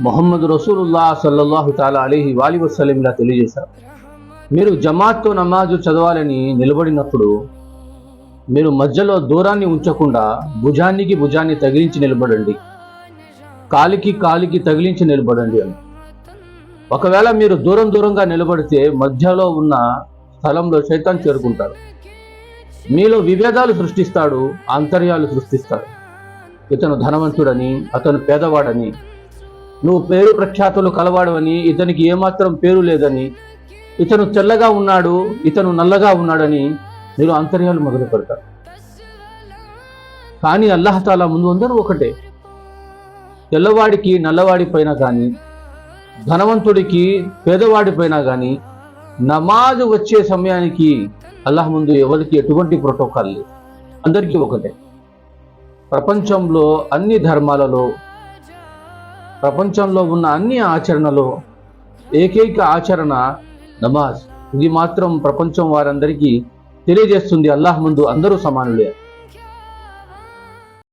మొహమ్మద్ రసూలుల్లా సల్లల్లాహు తాలా అలీహి వాలి వసలం ఇలా తెలియజేశారు. మీరు జమాత్తో నమాజు చదవాలని నిలబడినప్పుడు మీరు మధ్యలో దూరాన్ని ఉంచకుండా భుజానికి భుజాన్ని తగిలించి నిలబడండి. కాలికి కాలికి తగిలించి నిలబడండి అని. ఒకవేళ మీరు దూరం దూరంగా నిలబడితే మధ్యలో ఉన్న స్థలంలో శైతాన్ చేరుకుంటాడు. మీలో విభేదాలు సృష్టిస్తాడు ఆంతర్యాలు సృష్టిస్తాడు. ఇతను ధనవంతుడని అతను పేదవాడని నువ్వు పేరు ప్రఖ్యాతులు కలవాడవని ఇతనికి ఏమాత్రం పేరు లేదని ఇతను తెల్లగా ఉన్నాడు ఇతను నల్లగా ఉన్నాడని మీరు అంతర్యాలు మొదలు పెడతారు కానీ అల్లహతాల ముందు అందరూ ఒకటే. తెల్లవాడికి నల్లవాడి పైన కానీ ధనవంతుడికి పేదవాడి పైన కానీ నమాజ్ వచ్చే సమయానికి అల్లాహ్ ముందు ఎవరికి ఎటువంటి ప్రోటోకాల్ లేదు. అందరికీ ఒకటే. ప్రపంచంలో అన్ని ధర్మాలలో ప్రపంచంలో ఉన్న అన్ని ఆచరణలో ఏకైక ఆచరణ నమాజ్. ఇది మాత్రం ప్రపంచం వారందరికీ తెలియజేస్తుంది. అల్లాహ్ ముందు అందరూ సమానులే.